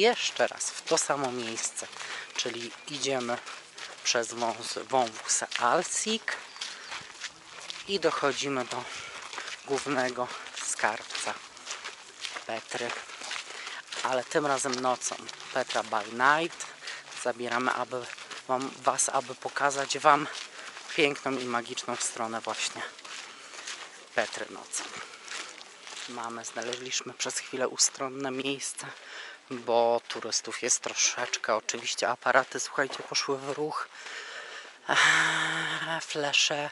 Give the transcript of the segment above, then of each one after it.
jeszcze raz w to samo miejsce, czyli idziemy przez wąs, wąwóz Alsik i dochodzimy do głównego skarbca Petry, ale tym razem nocą. Petra by night. Zabieramy aby wam, Was, aby pokazać Wam piękną i magiczną stronę właśnie Petry nocą. Mamy, znaleźliśmy przez chwilę ustronne miejsce, bo turystów jest troszeczkę. Oczywiście aparaty, słuchajcie, poszły w ruch. Eee, Flesze.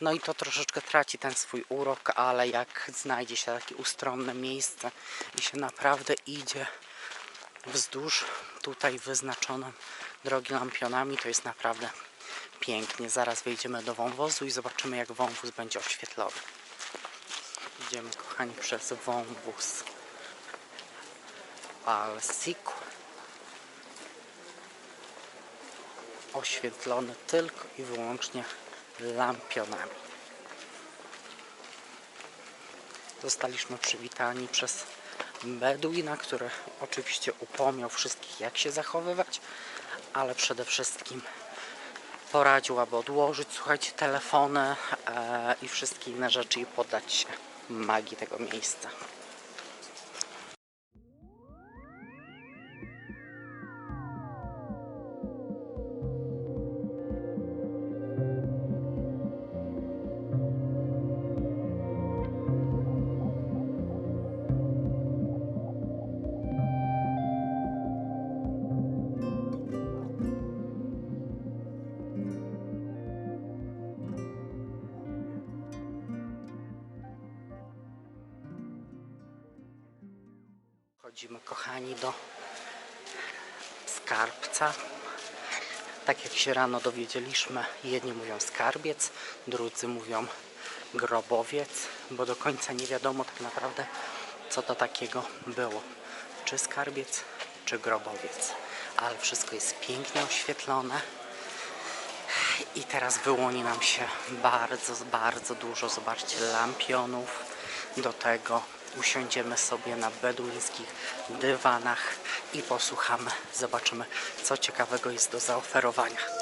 No i to troszeczkę traci ten swój urok, ale jak znajdzie się takie ustronne miejsce i się naprawdę idzie wzdłuż tutaj wyznaczoną drogi lampionami, to jest naprawdę pięknie. Zaraz wejdziemy do wąwozu i zobaczymy jak wąwóz będzie oświetlony. Idziemy kochani przez wąwóz Alsiku. Oświetlony tylko i wyłącznie lampionami. Zostaliśmy przywitani przez Beduina, który oczywiście upomniał wszystkich jak się zachowywać, ale przede wszystkim poradził, aby odłożyć, słuchajcie, telefony e, i wszystkie inne rzeczy i poddać się magii tego miejsca. Chodzimy, kochani, do skarbca. Tak jak się rano dowiedzieliśmy, jedni mówią skarbiec, drudzy mówią grobowiec, bo do końca nie wiadomo tak naprawdę, co to takiego było. Czy skarbiec, czy grobowiec. Ale wszystko jest pięknie oświetlone. I teraz wyłoni nam się bardzo, bardzo dużo, zobaczcie, lampionów. Do tego usiądziemy sobie na beduńskich dywanach i posłuchamy, zobaczymy, co ciekawego jest do zaoferowania.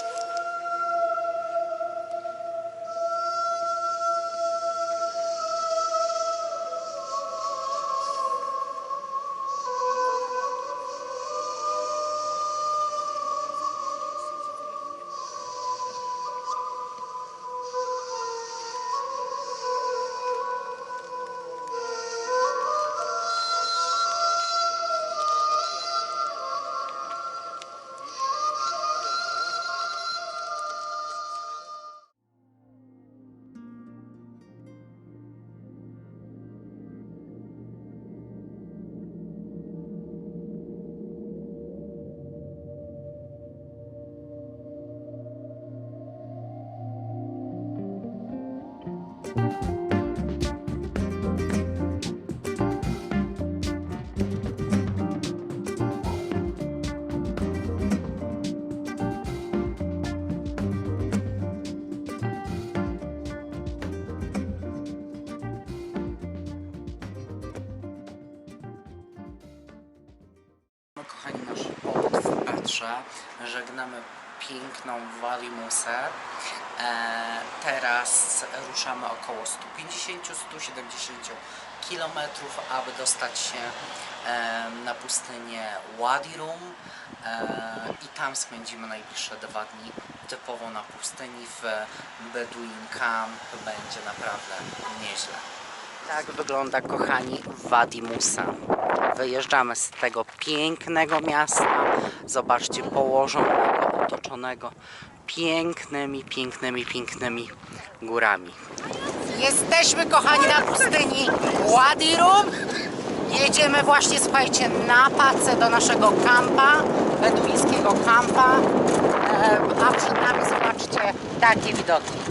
Żegnamy piękną Walimusę. E, teraz ruszamy około 150-170 km, aby dostać się e, na pustynię Wadi Rum e, i tam spędzimy najbliższe dwa dni typowo na pustyni w Bedouin Camp. Będzie naprawdę nieźle. Tak wygląda, kochani, Wadi Musa. Wyjeżdżamy z tego pięknego miasta. Zobaczcie, położonego, otoczonego pięknymi, pięknymi, pięknymi górami. Jesteśmy, kochani, na pustyni Wadi Rum. Jedziemy właśnie, słuchajcie, na pacę do naszego kampa, beduńskiego kampa. E, a przed nami, zobaczcie, takie widoki.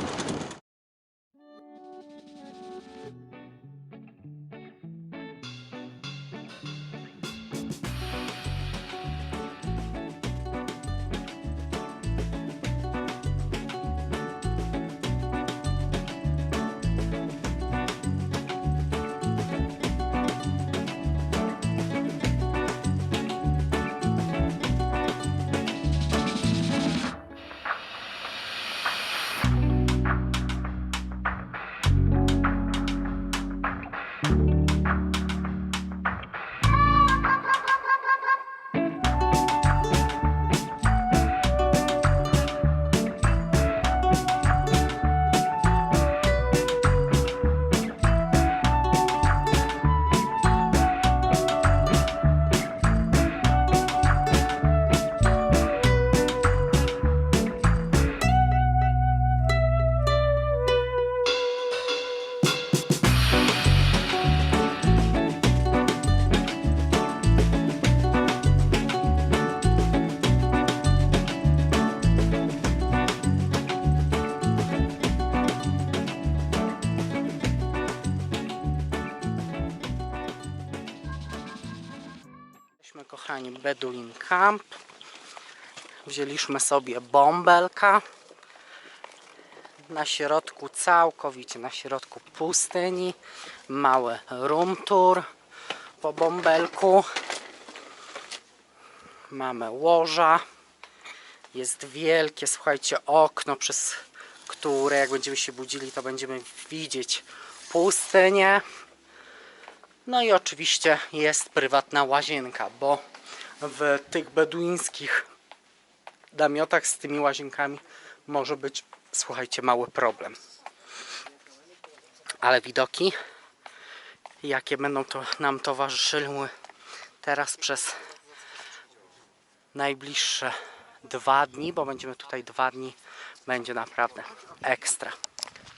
Kochani, Beduin Camp. Wzięliśmy sobie bąbelka. Na środku, całkowicie na środku pustyni. Mały room tour po bąbelku. Mamy łoża. Jest wielkie, słuchajcie, okno, przez które jak będziemy się budzili, to będziemy widzieć pustynię. No i oczywiście jest prywatna łazienka, bo w tych beduńskich namiotach z tymi łazienkami może być, słuchajcie, mały problem. Ale widoki, jakie będą to nam towarzyszyły teraz przez najbliższe dwa dni, bo będziemy tutaj dwa dni, będzie naprawdę ekstra.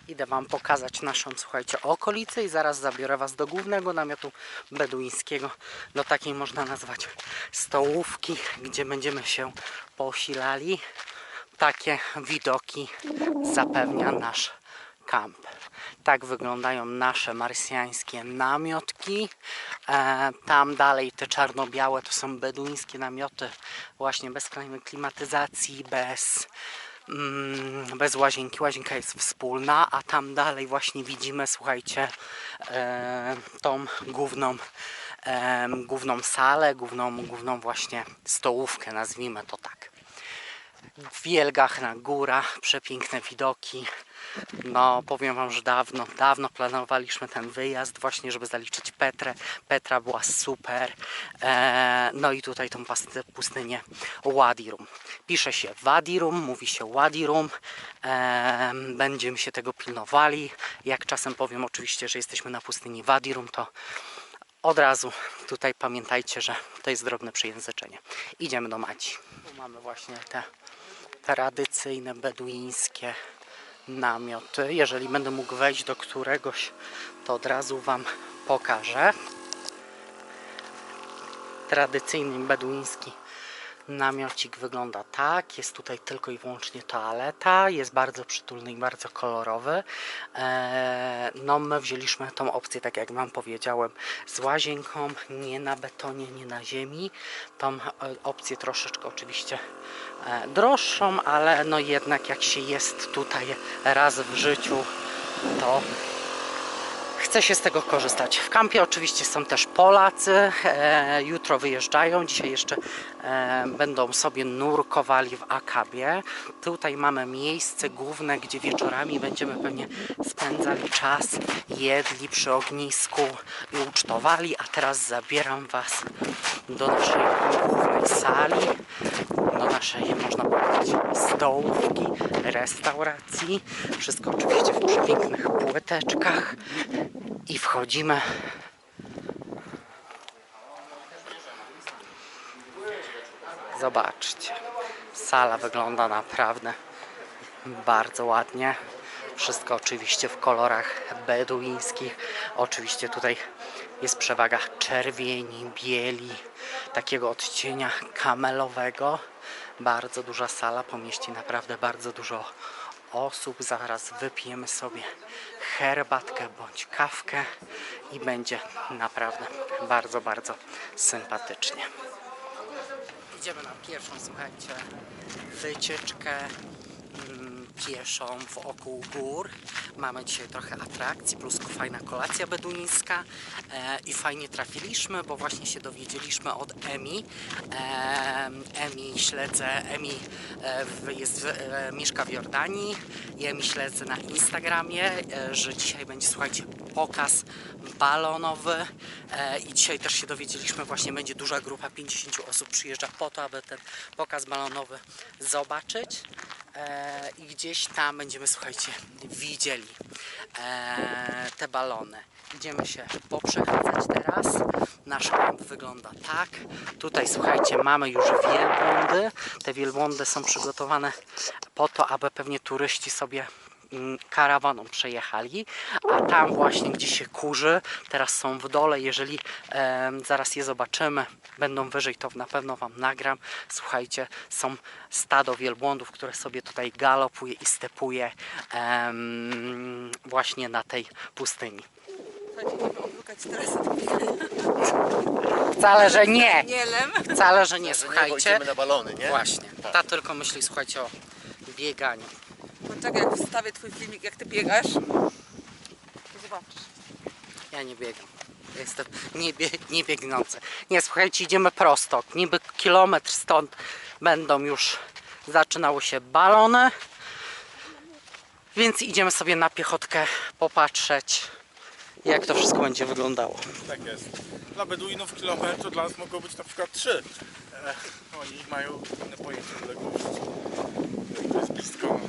Idę Wam pokazać naszą, słuchajcie, okolicę i zaraz zabiorę Was do głównego namiotu beduńskiego, do takiej można nazwać stołówki, gdzie będziemy się posilali. Takie widoki zapewnia nasz kamp. Tak wyglądają nasze marsjańskie namiotki. E, tam dalej te czarno-białe to są beduńskie namioty, właśnie bez klimatyzacji, bez bez łazienki. Łazienka jest wspólna, a tam dalej właśnie widzimy, słuchajcie, e, tą główną, e, główną salę, główną, główną właśnie stołówkę, nazwijmy to tak. Wielgachna góra, przepiękne widoki. No, powiem Wam, że dawno, dawno planowaliśmy ten wyjazd właśnie, żeby zaliczyć Petrę. Petra była super. E, no i tutaj tą pustynię Wadirum. Pisze się Wadirum, mówi się Wadirum. E, będziemy się tego pilnowali. Jak czasem powiem oczywiście, że jesteśmy na pustyni Wadirum, to od razu tutaj pamiętajcie, że to jest drobne przejęzyczenie. Idziemy do Madzi. Tu mamy właśnie te tradycyjne beduińskie namioty. Jeżeli będę mógł wejść do któregoś, to od razu Wam pokażę. Tradycyjny beduiński namiocik wygląda tak. Jest tutaj tylko i wyłącznie toaleta. Jest bardzo przytulny i bardzo kolorowy. Eee, no my wzięliśmy tą opcję, tak jak Wam powiedziałem, z łazienką, nie na betonie, nie na ziemi. Tą e, opcję troszeczkę oczywiście e, droższą, ale no jednak jak się jest tutaj raz w życiu, to chce się z tego korzystać. W kampie oczywiście są też Polacy. E, jutro wyjeżdżają. Dzisiaj jeszcze e, będą sobie nurkowali w Akabie. Tutaj mamy miejsce główne, gdzie wieczorami będziemy pewnie spędzali czas, jedli przy ognisku i ucztowali. A teraz zabieram Was do naszej głównej sali, do naszej, można powiedzieć, stołówki, restauracji. Wszystko oczywiście w przepięknych płyteczkach. I wchodzimy. Zobaczcie. Sala wygląda naprawdę bardzo ładnie. Wszystko oczywiście w kolorach beduińskich. Oczywiście tutaj jest przewaga czerwieni, bieli, takiego odcienia kamelowego. Bardzo duża sala, pomieści naprawdę bardzo dużo osób. Zaraz wypijemy sobie herbatkę bądź kawkę i będzie naprawdę bardzo, bardzo sympatycznie. Idziemy na pierwszą, słuchajcie, wycieczkę mm, pieszą wokół gór. Mamy dzisiaj trochę atrakcji, plus fajna kolacja beduńska e, i fajnie trafiliśmy, bo właśnie się dowiedzieliśmy od Emi. E, Emi śledzę, Emi e, jest, e, mieszka w Jordanii i Emi śledzę na Instagramie, e, że dzisiaj będzie, słuchajcie, pokaz balonowy e, i dzisiaj też się dowiedzieliśmy, właśnie będzie duża grupa, 50 osób przyjeżdża po to, aby ten pokaz balonowy zobaczyć e, i gdzieś tam będziemy, słuchajcie, widzieli e, te balony. Idziemy się poprzechadzać teraz. Nasz kamp wygląda tak. Tutaj, słuchajcie, mamy już wielbłądy. Te wielbłądy są przygotowane po to, aby pewnie turyści sobie karawaną przejechali, a tam właśnie gdzie się kurzy, teraz są w dole, jeżeli em, zaraz je zobaczymy, będą wyżej, to na pewno Wam nagram. Słuchajcie, są stado wielbłądów, które sobie tutaj galopuje i stepuje em, właśnie na tej pustyni. Wcale, że nie! Wcale, że nie, Nie, słuchajcie. idziemy na balony, nie? Właśnie. Tak. Ta tylko myśli, słuchajcie, o bieganiu. Poczekaj, jak wstawię twój filmik, jak ty biegasz. To zobaczysz. Ja nie biegam. Jestem niebie, niebiegnący. Nie, słuchajcie, idziemy prosto. Niby kilometr stąd będą już zaczynały się balony. Więc idziemy sobie na piechotkę popatrzeć, jak to wszystko będzie wyglądało. Tak jest. Dla Beduinów kilometr to dla nas mogło być na przykład 3. E, oni mają inne pojęcie odległości. To jest blisko.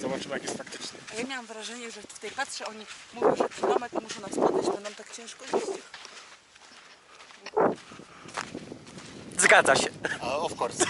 Zobaczymy jak jest faktycznie. A ja miałam wrażenie, że tutaj patrzę, oni mówią, że kilometr muszą nas podejść, to nam tak ciężko iść. Zgadza się. A, of course.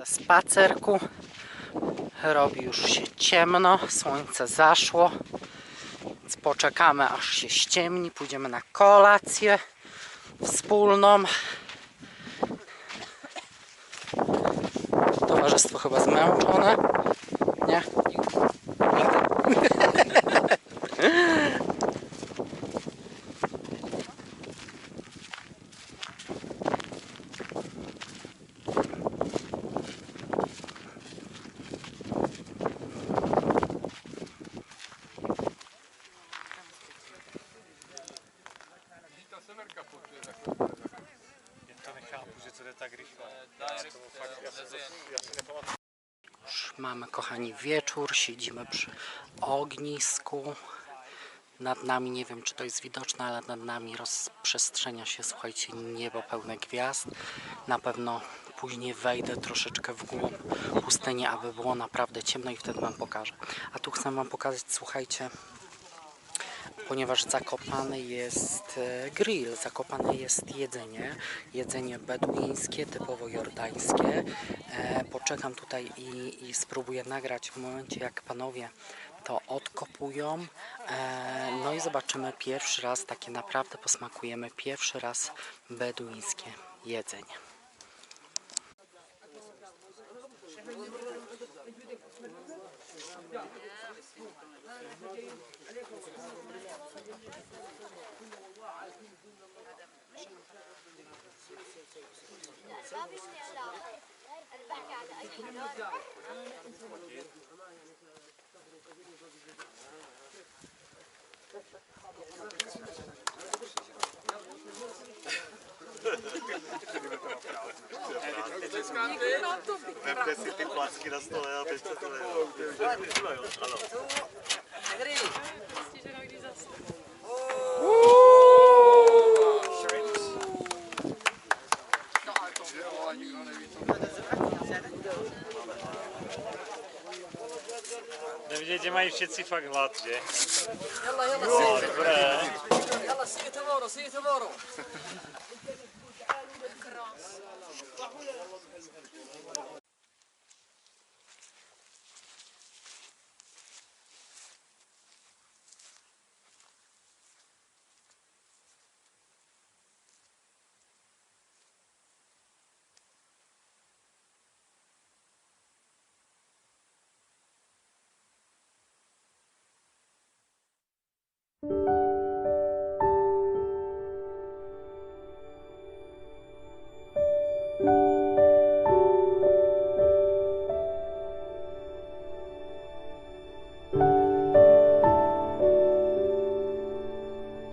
Ze spacerku. Robi już się ciemno, słońce zaszło, więc poczekamy aż się ściemni, pójdziemy na kolację wspólną. Towarzystwo chyba zmęczone, Już mamy, kochani, wieczór, siedzimy przy ognisku. Nad nami, nie wiem czy to jest widoczne, ale nad nami rozprzestrzenia się, słuchajcie, niebo pełne gwiazd. Na pewno później wejdę troszeczkę w głąb pustyni, aby było naprawdę ciemno i wtedy Wam pokażę. A tu chcę Wam pokazać, słuchajcie, ponieważ zakopany jest e, grill, zakopane jest jedzenie, jedzenie beduińskie, typowo jordańskie. E, poczekam tutaj i, i spróbuję nagrać w momencie, jak panowie to odkopują. E, no i zobaczymy pierwszy raz, takie naprawdę posmakujemy pierwszy raz beduińskie jedzenie. لا ما بيشتي علاقة بحكي على أي حدا Thank you. Vemte si ty placky na stole a běžte to Ano. Hry. Nevidět, že mají všetci fakt hlad, že? No, dobré. jela, Dobré. Jela, světovoro, světovoro.